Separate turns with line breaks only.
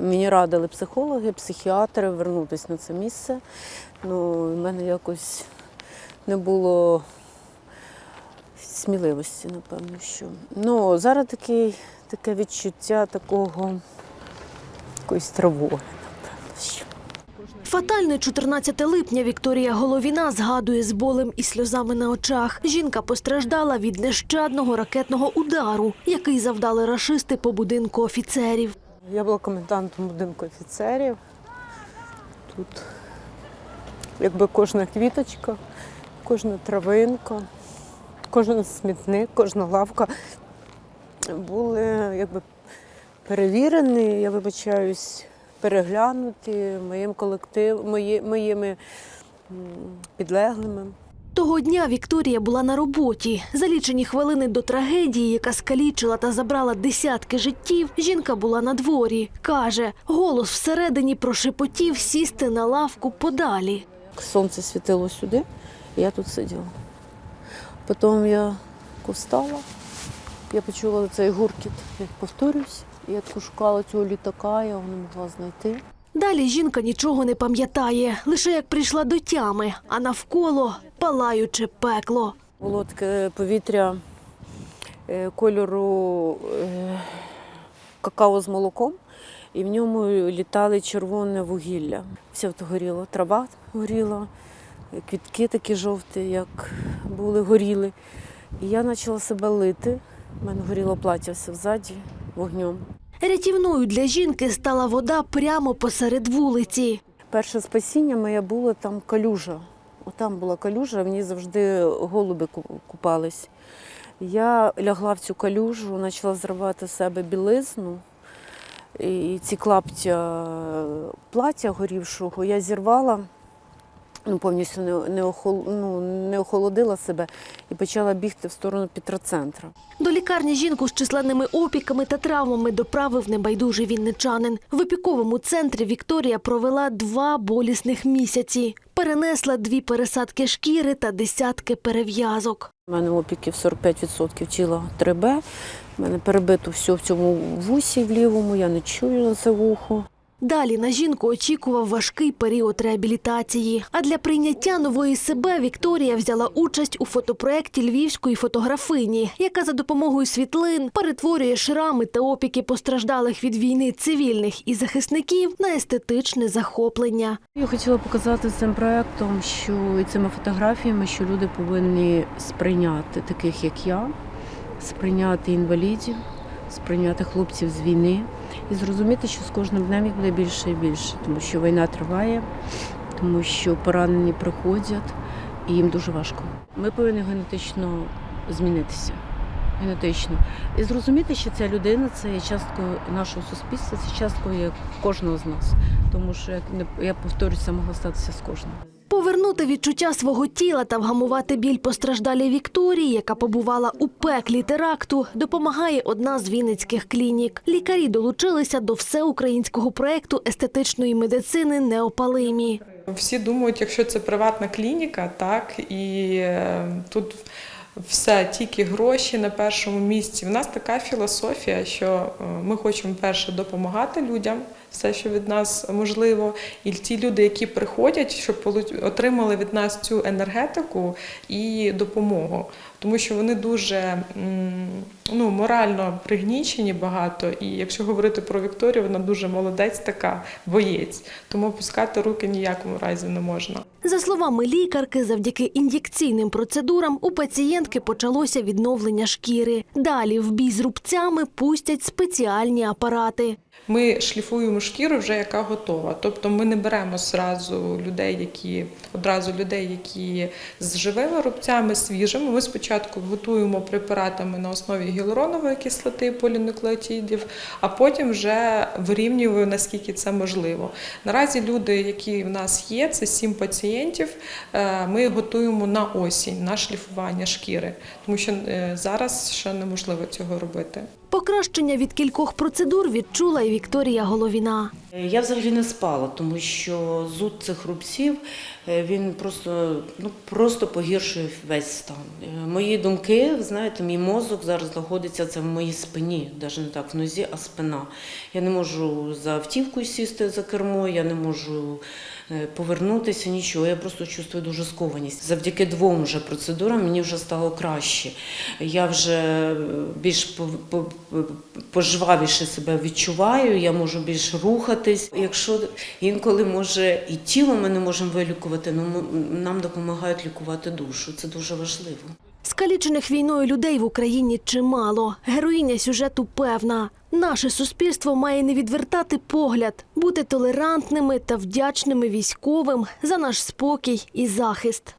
Мені радили психологи, психіатри вернутися на це місце. Ну, в мене якось не було сміливості, напевно, що. Ну, зараз такий, таке відчуття такого якоїсь тривоги, напевно. що.
Фатальне 14 липня Вікторія Головіна згадує з болем і сльозами на очах. Жінка постраждала від нещадного ракетного удару, який завдали рашисти по будинку офіцерів.
Я була комендантом будинку офіцерів. Тут якби кожна квіточка, кожна травинка, кожен смітник, кожна лавка були якби перевірені, я вибачаюсь, переглянуті моїм колектив, мої, моїми підлеглими.
Того дня Вікторія була на роботі. За лічені хвилини до трагедії, яка скалічила та забрала десятки життів, жінка була на дворі. Каже, голос всередині прошепотів сісти на лавку подалі.
Сонце світило сюди, і я тут сиділа. Потім я встала, я почула цей гуркіт, я повторюсь. Я таку шукала цього літака, я його не могла знайти.
Далі жінка нічого не пам'ятає, лише як прийшла до тями, а навколо палаюче пекло.
Було таке повітря е, кольору е, какао з молоком, і в ньому літали червоне вугілля. Все це горіло, трава горіла, квітки такі жовті, як були, горіли. І я почала себе лити. У мене горіло плаття все взаді вогнем.
Рятівною для жінки стала вода прямо посеред вулиці.
Перше спасіння моє було там калюжа. Отам була калюжа, ній завжди голуби купались. Я лягла в цю калюжу, почала зривати з себе білизну. І ці клаптя плаття горівшого я зірвала, повністю не, не, охол, ну, не охолодила себе і почала бігти в сторону Петроцентра.
До лікарні жінку з численними опіками та травмами доправив небайдужий вінничанин. В опіковому центрі Вікторія провела два болісних місяці. Перенесла дві пересадки шкіри та десятки перев'язок.
У мене опіків 45% тіла 3Б. У мене перебито все в цьому вусі в лівому, я не чую на це вухо.
Далі на жінку очікував важкий період реабілітації. А для прийняття нової себе Вікторія взяла участь у фотопроекті львівської фотографині, яка за допомогою світлин перетворює шрами та опіки постраждалих від війни цивільних і захисників на естетичне захоплення.
Я хотіла показати цим проєктом, що і цими фотографіями, що люди повинні сприйняти таких, як я, сприйняти інвалідів, сприйняти хлопців з війни і зрозуміти, що з кожним днем їх буде більше і більше, тому що війна триває, тому що поранені приходять і їм дуже важко. Ми повинні генетично змінитися. Генетично. І зрозуміти, що ця людина це є часткою нашого суспільства, це часткою кожного з нас. Тому що як я повторюся, могла статися з кожним.
Повернути відчуття свого тіла та вгамувати біль постраждалій Вікторії, яка побувала у пеклі теракту, допомагає одна з вінницьких клінік. Лікарі долучилися до всеукраїнського проекту естетичної медицини Неопалимі.
Всі думають, якщо це приватна клініка, так і е, тут все тільки гроші на першому місці. У нас така філософія, що е, ми хочемо перше допомагати людям, все, що від нас можливо, і ті люди, які приходять, щоб отримали від нас цю енергетику і допомогу. Тому що вони дуже ну, морально пригнічені багато. І якщо говорити про Вікторію, вона дуже молодець така, боєць. Тому опускати руки ніякому разі не можна.
За словами лікарки, завдяки ін'єкційним процедурам у пацієнтки почалося відновлення шкіри. Далі в бій з рубцями пустять спеціальні апарати.
Ми шліфуємо шкіру вже яка готова. Тобто ми не беремо зразу людей, які одразу людей, які з живими рубцями, свіжими. Ми спочатку готуємо препаратами на основі гіалуронової кислоти, полінуклеотидів, а потім вже вирівнюємо, наскільки це можливо. Наразі люди, які в нас є, це сім пацієнтів. е, Ми готуємо на осінь на шліфування шкіри, тому що е, зараз ще неможливо цього робити.
Покращення від кількох процедур відчула і Вікторія Головіна.
Я взагалі не спала, тому що зуд цих рубців е, він просто, ну, просто погіршує весь стан. Е, Мої думки, знаєте, мій мозок зараз знаходиться це в моїй спині, навіть не так в нозі, а спина. Я не можу за автівкою сісти за кермо, я не можу е, повернутися, нічого. Я просто чувствую дуже скованість. Завдяки двом вже процедурам мені вже стало краще. Я вже е, більш по- по- по- пожвавіше себе відчуваю, я можу більш рухатись. Якщо інколи може і тіло ми не можемо вилікувати, ну нам допомагають лікувати душу. Це дуже важливо.
Скалічених війною людей в Україні чимало. Героїня сюжету певна. Наше суспільство має не відвертати погляд, бути толерантними та вдячними військовим за наш спокій і захист.